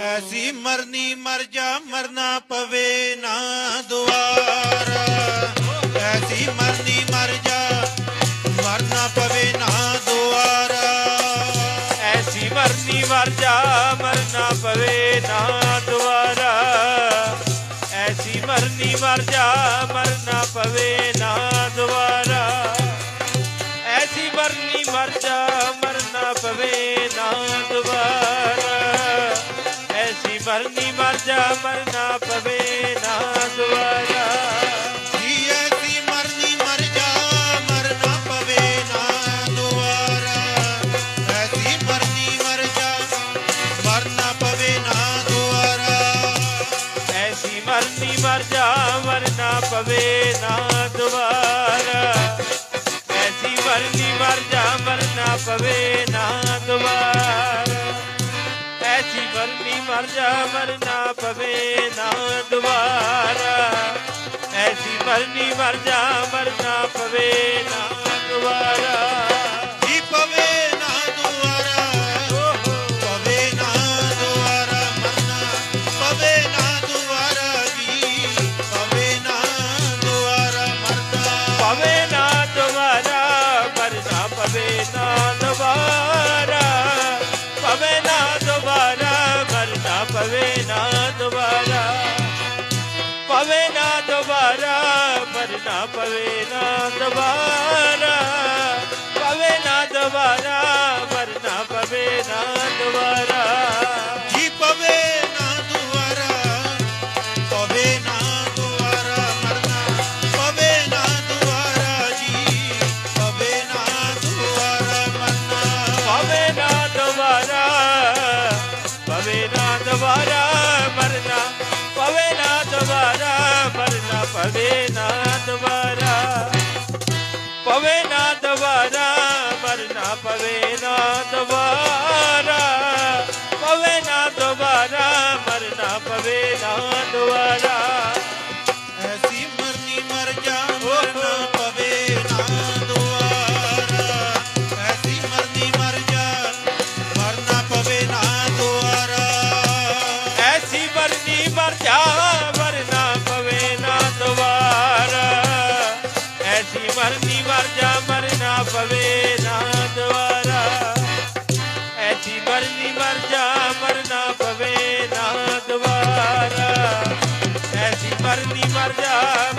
ਐਸੀ ਮਰਨੀ ਮਰ ਜਾ, ਮਰਨਾ ਪਵੇ ਨਾ ਦੁਆਰਾ। ਐਸੀ ਮਰਨੀ ਮਰ ਜਾ, ਮਰਨਾ ਪਵੇ ਨਾ ਦੁਆਰਾ। ਐਸੀ ਮਰਨੀ ਮਰ ਜਾ, ਮਰਨਾ ਪਵੇ ਨਾ ਦੁਆਰਾ। ਐਸੀ ਮਰਨੀ ਮਰ ਜਾ, ਮਰਨਾ ਪਵੇ ਨਾ ਦੁਆਰਾ। ਐਸੀ ਮਰਨੀ ਮਰ ਜਾ, ਮਰਨਾ ਪਵੇ ਨਾ ਐਸੀ ਮਰਨੀ ਮਰ ਜਾ ਮਰਨਾ ਪਵੇ ਨਾ ਦੁਬਾਰਾ ਜੀ ਐਸੀ ਮਰਨੀ ਮਰ ਜਾ ਮਰਨਾ ਪਵੇ ਨਾ ਦੁਆਰਾ। ਐਸੀ ਮਰਨੀ ਮਰ ਜਾ ਮਰਨਾ ਪਵੇ ਨਾ ਦੁਆਰਾ। ਐਸੀ ਮਰਨੀ ਮਰ ਜਾ ਮਰਨਾ ਪਵੇ ਨਾ ਦੁਬਾਰਾ ਐਸੀ ਮਰਨੀ ਮਰ ਜਾ ਮਰਨਾ ਪਵੇ ਐਸੀ ਮਰਨੀ ਮਰ ਜਾ ਮਰਨਾ ਪਵੇ ਨਾ ਦੁਬਾਰਾ। ਐਸੀ ਮਰਨੀ ਮਰ ਜਾ ਮਰਨਾ ਪਵੇ ਨਾ ਦੁਬਾਰਾ। ਮਰਨਾ ਪਵੇ ਨਾ ਦੁਬਾਰਾ ਪਵੇ ਨਾ ਦੁਬਾਰਾ ਮਰਨਾ ਪਵੇ ਨਾ ਦੁਬਾਰਾ ਜੀ ਪਵੇ ਨਾ ਦੁਆਰਾ ਪਵੇ ਨਾ ਦੁਆਰਾ ਮਰਨਾ ਪਵੇ ਨਾ ਦੁਆਰਾ ਜੀ ਪਵੇ ਨਾ ਦੁਆਰਾ ਮਰਨਾ ਪਵੇ ਨਾ ਦੁਬਾਰਾ ਪਵੇ ਨਾ ਦੁਬਾਰਾ ਮਰਨਾ ਪਵੇ ਨਾ ਦੁਬਾਰਾ ਮਰਨਾ ਪਵੇ ਨਾ ਮਰਨਾ ਪਵੇ ਨਾ ਦੁਬਾਰਾ ਪਵੇ ਨਾ ਦੁਬਾਰਾ ਮਰਨਾ ਪਵੇ मर जाए